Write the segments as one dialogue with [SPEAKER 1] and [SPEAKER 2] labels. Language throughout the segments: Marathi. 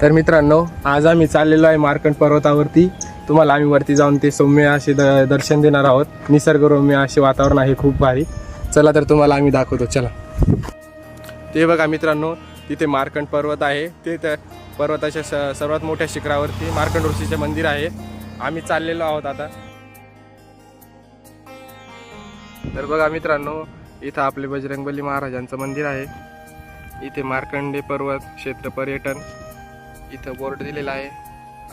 [SPEAKER 1] तर मित्रांनो आज आम्ही चाललेलो आहे मार्कंड पर्वतावरती. तुम्हाला आम्ही वरती जाऊन ते सौम्य असे द दर्शन देणार आहोत. निसर्गरम्य असे वातावरण आहे खूप भारी. चला तर तुम्हाला आम्ही दाखवतो चला. ते बघा मित्रांनो तिथे मार्कंड पर्वत आहे. ते त्या पर्वताच्या स सर्वात मोठ्या शिखरावरती मार्कंड ऋषीचे मंदिर आहे. आम्ही चाललेलो आहोत आता. तर बघा मित्रांनो इथं आपले बजरंगबली महाराजांचं मंदिर आहे. इथे मार्कंडे पर्वत क्षेत्र पर्यटन. इथं बोर्ड दिलेला आहे.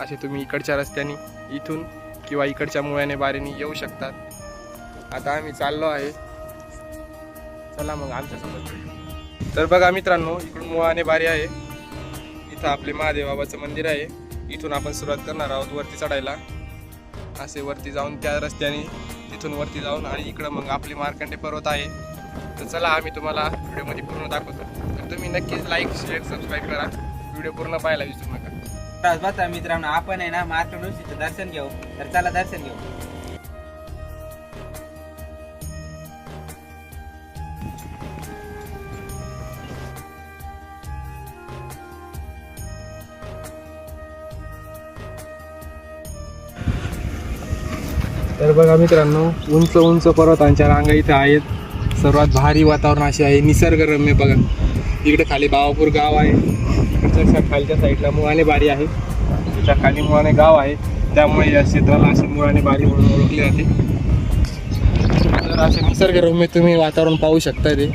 [SPEAKER 1] असे तुम्ही इकडच्या रस्त्याने इथून किंवा इकडच्या मुळ्याने बारीने येऊ शकतात. आता आम्ही चाललो आहे. चला मग आमच्यासोबत तर बघा मित्रांनो इकडून मुळाने बारी आहे. इथं आपले महादेव बाबाचं मंदिर आहे. इथून आपण सुरुवात करणार आहोत वरती चढायला. असे वरती जाऊन त्या रस्त्याने तिथून वरती जाऊन आणि इकडं मग आपली मार्कंडे पर्वत आहे. तर चला आम्ही तुम्हाला व्हिडिओमध्ये पूर्ण दाखवतो. तर तुम्ही नक्कीच लाईक शेअर सबस्क्राईब करा. व्हिडिओ पूर्ण पाहायला विसरू
[SPEAKER 2] बसा मित्रांनो. आपण आहे ना मार्कंड ऋषीचं दर्शन घेऊ. तर चला दर्शन घेऊ.
[SPEAKER 1] तर बघा मित्रांनो उंच उंच पर्वतांच्या रांगा इथे आहेत. सर्वात भारी वातावरण असे आहे निसर्गरम्य बघा. इकडे खाली बावापूर गाव आहे. इकडच्या खालच्या साईडला मुळाने बारी आहे. त्याच्याखाली मुळाने गाव आहे. त्यामुळे या क्षेत्राला असे मुळाने बारी म्हणून ओळखली जाते. तर असे निसर्गरम्य तुम्ही वातावरण पाहू शकता ते.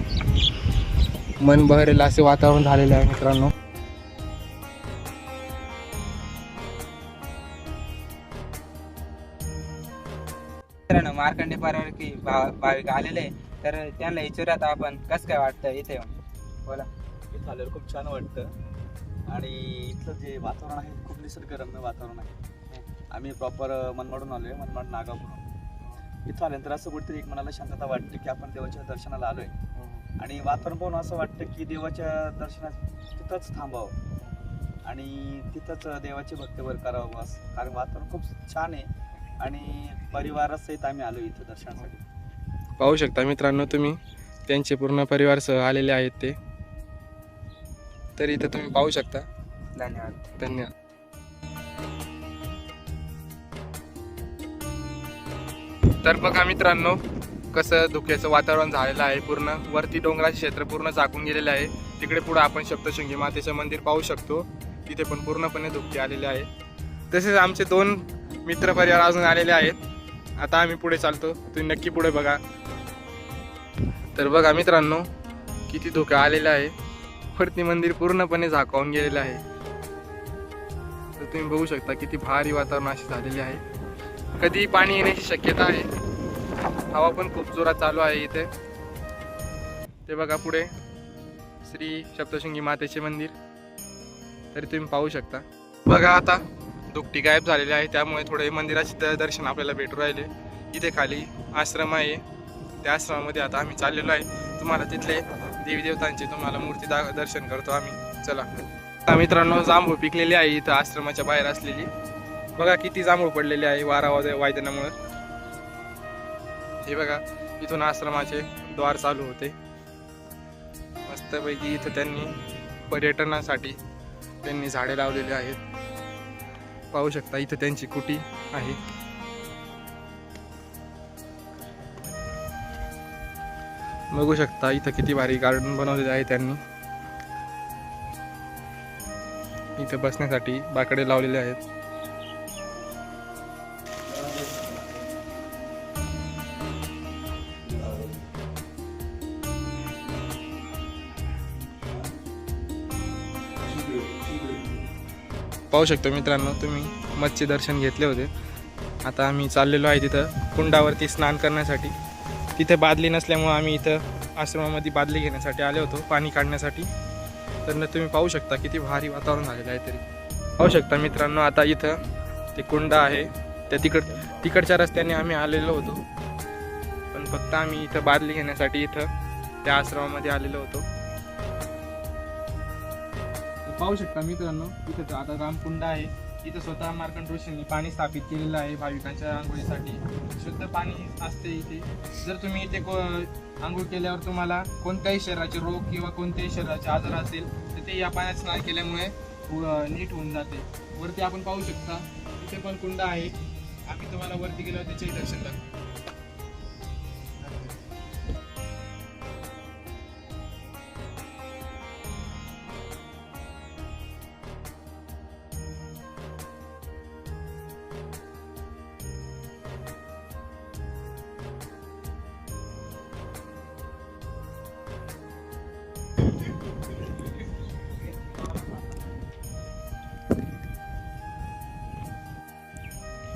[SPEAKER 1] मन बहरेल असे वातावरण झालेले आहे मित्रांनो.
[SPEAKER 2] मित्रांनो मार्कंडे पर्वत भाविक आलेले तर त्यांना विचारूयात आपण कसं काय वाटतं इथे बोला.
[SPEAKER 3] इथं आल्यावर खूप छान वाटतं. आणि इथलं जे वातावरण आहे खूप निसर्गरम्य वातावरण आहे. आम्ही प्रॉपर मनमाडून आलो आहे मनमाड नागावरून इथं आल्यानंतर असं कुठेतरी एक मनाला शांतता वाटते की आपण देवाच्या दर्शनाला आलोय. आणि वातावरण पाहून असं वाटतं की देवाच्या दर्शनात तिथंच थांबावं. आणि तिथंच देवाची भक्तीवर करावं बस कारण वातावरण खूप छान आहे आणि परिवारासहित आम्ही आलो इथं दर्शनासाठी.
[SPEAKER 1] पाहू शकता मित्रांनो तुम्ही. त्यांचे पूर्ण परिवारसह आलेले आहेत ते. तर इथं तुम्ही पाहू शकता.
[SPEAKER 2] धन्यवाद.
[SPEAKER 1] धन्यवाद. तर बघा मित्रांनो कसं धुक्याचं वातावरण झालेलं आहे पूर्ण. वरती डोंगराचे क्षेत्र पूर्ण झाकून गेलेले आहे. तिकडे पुढे आपण सप्तशृंगी मातेचं मंदिर पाहू शकतो. तिथे पण पूर्णपणे धुके आलेले आहे. तसेच आमचे दोन मित्र परिवार अजून आलेले आहेत. आता आम्ही पुढे चालतो. तुम्ही नक्की पुढे बघा. तर बघा मित्रांनो किती धोका आलेला आहे. वरती मंदिर पूर्णपणे झाकावून गेलेलं आहे. तर तुम्ही बघू शकता किती भारी वातावरण अशी झालेली आहे. कधी पाणी येण्याची शक्यता आहे. हवा पण खूप जोरात चालू आहे इथे. ते बघा पुढे. श्री सप्तशृंगी मातेचे मंदिर. तरी तुम्ही पाहू शकता. बघा आता दुपटी गायब झालेली आहे. त्यामुळे थोडे मंदिराचे दर्शन आपल्याला भेटू राहिले. इथे खाली आश्रम आहे. त्या आश्रमामध्ये आता आम्ही चाललेलो आहे. तुम्हाला तिथले देवी देवतांचे तुम्हाला मूर्ती दर्शन करतो आम्ही. चला. आता मित्रांनो जांभूळ पिकलेली आहे इथं आश्रमाच्या बाहेर असलेली. बघा किती जांभूळ पडलेली आहे वारा वाद- वायदनामुळे. हे बघा इथून आश्रमाचे द्वार चालू होते. मस्तपैकी इथं त्यांनी पर्यटनासाठी त्यांनी झाडे लावलेली आहेत. पाहू शकता इथं त्यांची कुटी आहे. बघू शकता इथं किती भारी गार्डन बनवलेले आहे त्यांनी. इथे बसण्यासाठी बाकडे लावलेले आहेत. पाहू शकतो मित्रांनो तुम्ही मच्छी दर्शन घेतले होते. आता आम्ही चाललेलो आहे तिथं कुंडावरती स्नान करण्यासाठी. तिथे बादली नसल्यामुळं आम्ही इथं आश्रमामध्ये बादली घेण्यासाठी आले होतो पाणी काढण्यासाठी. तर न तुम्ही पाहू शकता किती भारी वातावरण झालेलं आहे तरी. पाहू शकता मित्रांनो आता इथं ते कुंड आहे. त्या तिकड तिकडच्या रस्त्याने आम्ही आलेलो होतो. पण फक्त आम्ही इथं बादली घेण्यासाठी इथं त्या आश्रमामध्ये आलेलो होतो. पाहू शकता मित्रांनो इथं आता रामकुंड आहे. इथं स्वतः मार्कंड ऋषींनी पाणी स्थापित केलेलं आहे भाविकांच्या आंघोळीसाठी. शुद्ध पाणी असते इथे. जर तुम्ही इथे को आंघोळ केल्यावर तुम्हाला कोणत्याही शरीराचे रोग किंवा कोणत्याही शरीराचे आजार असेल तर ते या पाण्यात स्नान केल्यामुळे नीट होऊन जाते. वरती आपण पाहू शकता इथे पण कुंड आहे. आम्ही तुम्हाला वरती गेल्यावर त्याचेही दर्शन करतो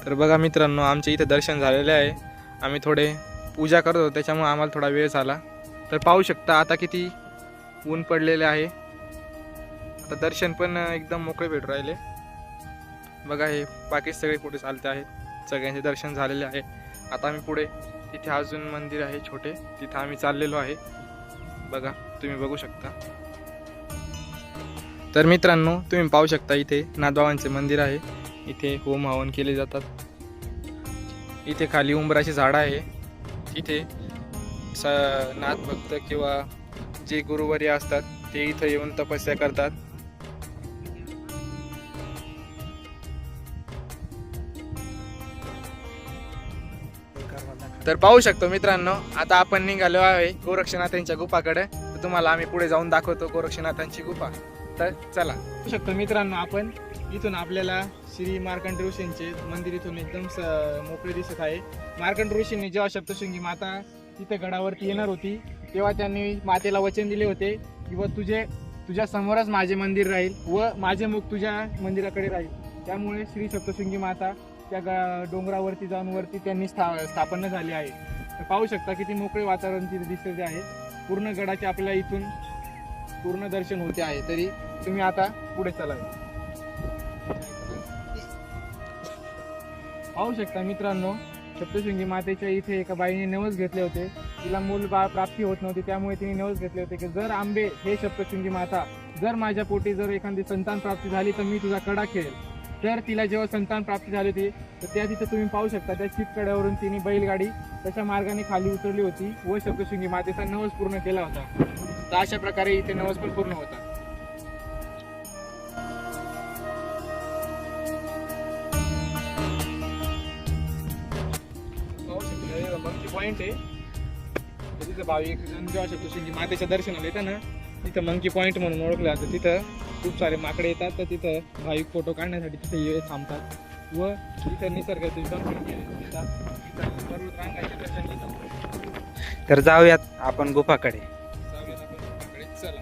[SPEAKER 1] तर बघा मित्रांनो आमच्या इथे दर्शन झालेले आहे. आम्ही थोडे पूजा करत होतो त्याच्यामुळे आम्हाला थोडा वेळ झाला. तर पाहू शकता आता किती ऊन पडलेले आहे. आता दर्शन पण एकदम मोकळे भेटू राहिले. बघा हे बाकी सगळे कुठे चालते आहेत? सगळ्यांचे दर्शन झालेले आहे. आता आम्ही पुढे तिथे अजून मंदिर आहे छोटे तिथं आम्ही चाललेलो आहे. बघा तुम्ही बघू शकता. तर मित्रांनो तुम्ही पाहू शकता इथे नाथबाबांचे मंदिर आहे. इथे होम हवन केले जातात. इथे खाली उंबराची झाडं आहे. इथे स नाथ भक्त किंवा जे गुरुवर्य असतात ते इथं येऊन तपस्या करतात. तर पाहू शकतो मित्रांनो आता आपण निघालो आहे गोरक्षनाथांच्या गुफाकडे. तुम्हाला आम्ही पुढे जाऊन दाखवतो गोरक्षनाथांची गुफा. तर चला. पाहू शकतो मित्रांनो आपण. इथून आपल्याला श्री मार्कंड ऋषींचे मंदिर इथून एकदम स- मोकळे दिसत आहे. मार्कंड ऋषींनी जेव्हा सप्तशृंगी माता तिथे गडावरती येणार होती तेव्हा त्यांनी मातेला वचन दिले होते की व तुझे तुझ्या समोरच माझे मंदिर राहील व माझे मुख तुझ्या मंदिराकडे राहील. त्यामुळे श्री सप्तशृंगी माता त्या ग डोंगरावरती जाऊन वरती त्यांनी स्था स्थापना झाली आहे. तर पाहू शकता किती मोकळे वातावरण तिथे दिसते आहे. पूर्ण गडाचे आपल्याला इथून पूर्ण दर्शन होते आहे. तरी तुम्ही आता पुढे चला पाहू शकता मित्रांनो सप्तशृंगी मातेच्या इथे एका बाईने नवस घेतले होते. तिला मूल बाळ प्राप्ती होत नव्हती त्यामुळे तिने नवस घेतले होते की जर आंबे हे सप्तशृंगी माता जर माझ्या पोटी जर एखादी संतान प्राप्ती झाली तर मी तुझा कडा खेळेल. तर तिला जेव्हा संतान प्राप्ती झाली होती तर त्या तिथे तुम्ही पाहू शकता त्या शीतकड्यावरून तिने बैलगाडी तशा मार्गाने खाली उतरली होती व सप्तशृंगी मातेचा नवस पूर्ण केला होता. तर अशा प्रकारे इथे नवस पण पूर्ण होता. पॉइंट आहे. तर तिथं भाविक जण जेव्हा सप्तशृंगी मातेच्या दर्शनाला येतात ना तिथं मंकी पॉइंट म्हणून ओळखलं जातं. तिथं खूप सारे माकडे येतात तर तिथं भाविक फोटो काढण्यासाठी तिथे ये थांबतात. व तिथं निसर्गाचे दर्शन केले पर्वत रांगाचे दर्शन घेतात.
[SPEAKER 2] तर जाऊयात आपण गुफाकडे.
[SPEAKER 1] जाऊयात आपण तिकडे. चला.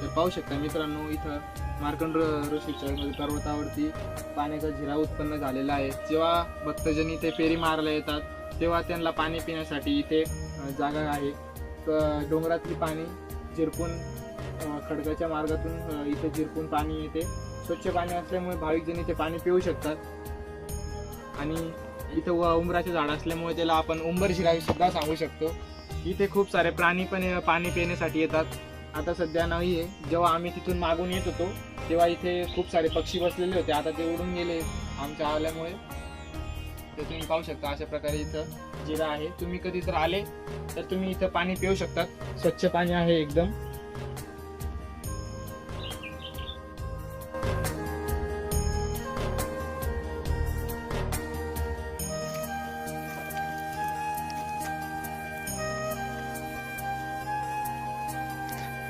[SPEAKER 1] तर पाहू शकता मित्रांनो इथं मार्कंड ऋषीच्या पर्वतावरती पाण्याचा झिरा उत्पन्न झालेला आहे. जेव्हा भक्तजनी ते फेरी मारायला येतात तेव्हा त्यांना पाणी पिण्यासाठी इथे जागा आहे. क- डोंगरातली पाणी झिरपून खडकाच्या मार्गातून इथे झिरपून पाणी येते. स्वच्छ पाणी असल्यामुळे भाविकजन इथे पाणी पिऊ शकतात. आणि इथं व उंबराचे झाड असल्यामुळे त्याला आपण उंबर शिराई सुद्धा सांगू शकतो. इथे खूप सारे प्राणी पण पाणी पिण्यासाठी येतात. आता सध्या नाही आहे जेव्हा आम्ही तिथून मागून येत होतो तेव्हा इथे खूप सारे पक्षी बसलेले होते. आता ते उडून गेले आमच्या आल्यामुळे. तर तुम्ही पाहू शकता अशा प्रकारे इथं जिरा आहे. तुम्ही कधी जर आले तर तुम्ही इथं पाणी पिऊ शकतात. स्वच्छ पाणी आहे एकदम.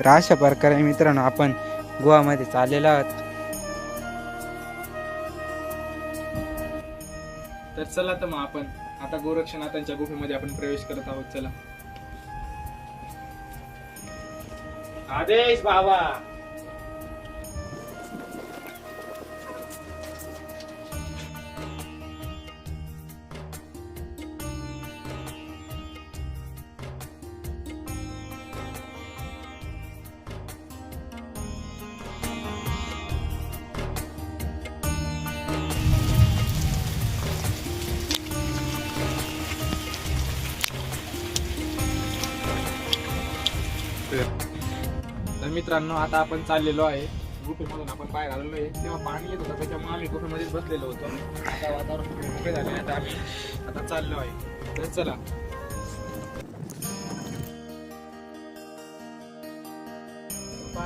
[SPEAKER 2] तर अशा प्रकारे मित्रांनो आपण गोवामध्ये चाललेलो आहोत.
[SPEAKER 1] तर चला तर मग आपण आता गोरक्षनाथांच्या गुफेमध्ये आपण प्रवेश करत आहोत. चला. आदेश बाबा. मित्रांनो आता आपण चाललेलो आहे. गुफेमधून आपण पाय घालवलो आहे. तेव्हा पाणी येत होतं त्याच्यामुळे आम्ही गुफेमध्येच बसलेलो होतो. आता वातावरण गुफे झाले आता आम्ही आता चाललो आहे. तर चला.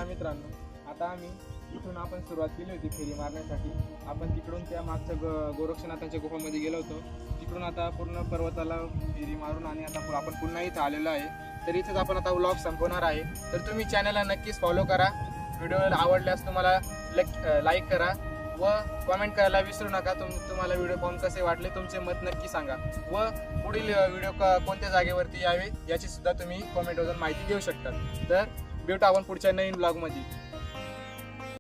[SPEAKER 1] मित्रांनो आता आम्ही इथून आपण सुरुवात केली होती फेरी मारण्यासाठी. आपण तिकडून त्या मागच्या ग गोरक्षनाथांच्या गुफामध्ये गेलो होतो. तिकडून आता पूर्ण पर्वताला फेरी मारून आणि आता आपण पुन्हा इथं आलेलो आहे. तर इथेच आपण आता व्लॉग संपवणार आहे. तर तुम्ही चॅनलला नक्कीच फॉलो करा. व्हिडिओ आवडल्यास तुम्हाला लाईक करा व कमेंट करायला विसरू नका. तुम तुम्हाला व्हिडिओ पाहून कसे वाटले तुमचे मत नक्की सांगा. व पुढील व्हिडिओ कोणत्या जागेवरती यावे याची सुद्धा तुम्ही कॉमेंटवरून माहिती देऊ शकता. तर भेटू आपण पुढच्या नवीन ब्लॉगमध्ये